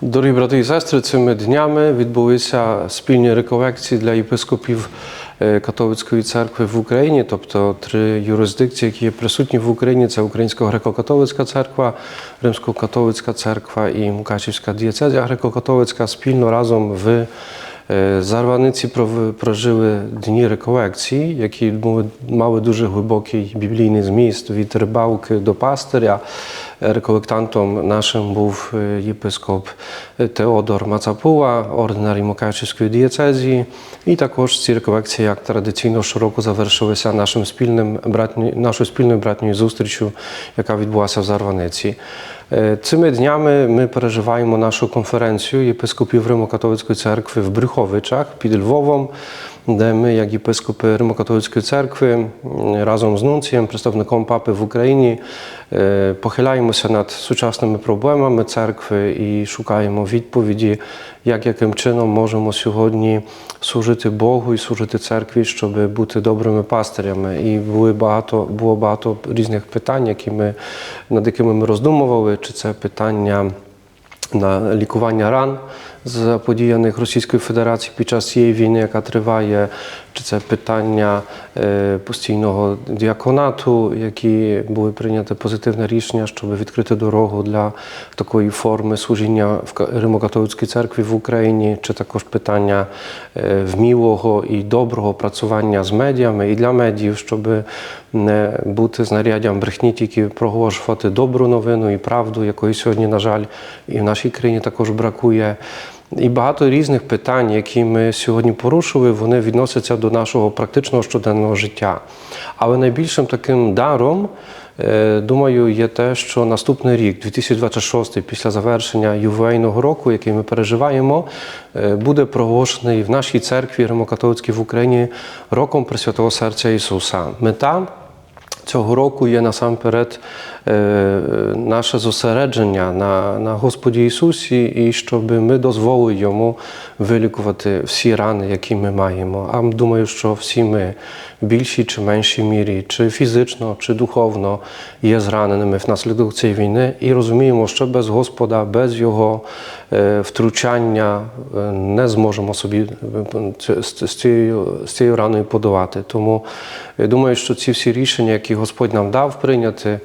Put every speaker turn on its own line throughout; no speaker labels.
Дорогі брати і сестри, цими днями відбулися спільні реколекції для єпископів е, католицької церкви в Україні, тобто три юрисдикції, які є присутні в Україні: це Українська греко-католицька церква, Римсько-католицька церква і Мукачівська дієцезія греко-католицька. Спільно разом в Е, Зарваниці прожили дні реколекції, які мали дуже глибокий біблійний зміст від рибалки до пастиря. Е, Реколектантом нашим був е, єпископ Теодор Мацапула, ординарій Мукачівської дієцезії. І також ці реколекції, як традиційно щороку, завершилися нашим спільним братні, нашою спільною братньою зустрічю, яка відбулася в Зарваниці. Е, Цими днями ми переживаємо нашу конференцію єпископів Римо-католицької церкви в Брюховичах під Львовом, де ми, як єпископи Римо-католицької церкви, разом з нунцієм, представником папи в Україні, е, похиляємося над сучасними проблемами церкви і шукаємо відповіді, як яким чином можемо сьогодні служити Богу і служити церкві, щоб бути добрими пастирями. І були багато, було багато різних питань, які ми, над якими ми роздумували, чи це питання на лікування ран заподіяних Російською Федерацією під час цієї війни, яка триває, чи це питання е, постійного діаконату, які були прийняті позитивне рішення, щоб відкрити дорогу для такої форми служіння в Ка- Римо-католицькій церкві в Україні, чи також питання е, вмілого і доброго працювання з медіями і для медіїв, щоб не бути знаряддям брехні, тільки проголошувати добру новину і правду, якої сьогодні, на жаль, і в нашій країні також бракує. І багато різних питань, які ми сьогодні порушили, вони відносяться до нашого практичного щоденного життя. Але найбільшим таким даром, е, думаю, є те, що наступний рік, 2026, після завершення ювілейного року, який ми переживаємо, е, буде проголошений в нашій церкві Римокатолицькій в Україні роком Пресвятого Серця Ісуса. Мета Цього року є насамперед е, наше зосередження на, на Господі Ісусі, і щоб ми дозволили Йому вилікувати всі рани, які ми маємо. А думаю, що всі ми в більшій чи меншій мірі, чи фізично, чи духовно є зраненими внаслідок цієї війни, і розуміємо, що без Господа, без Його втручання е, не зможемо собі е, з, цією, з цією раною подавати. Тому я думаю, що ці всі рішення, які Господь нам дав прийняти,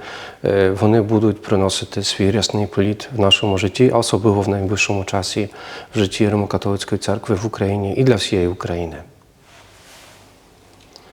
е, вони будуть приносити свій рясний політ в нашому житті, особливо в найближчому часі в житті Римокатолицької церкви в Україні і для всієї України.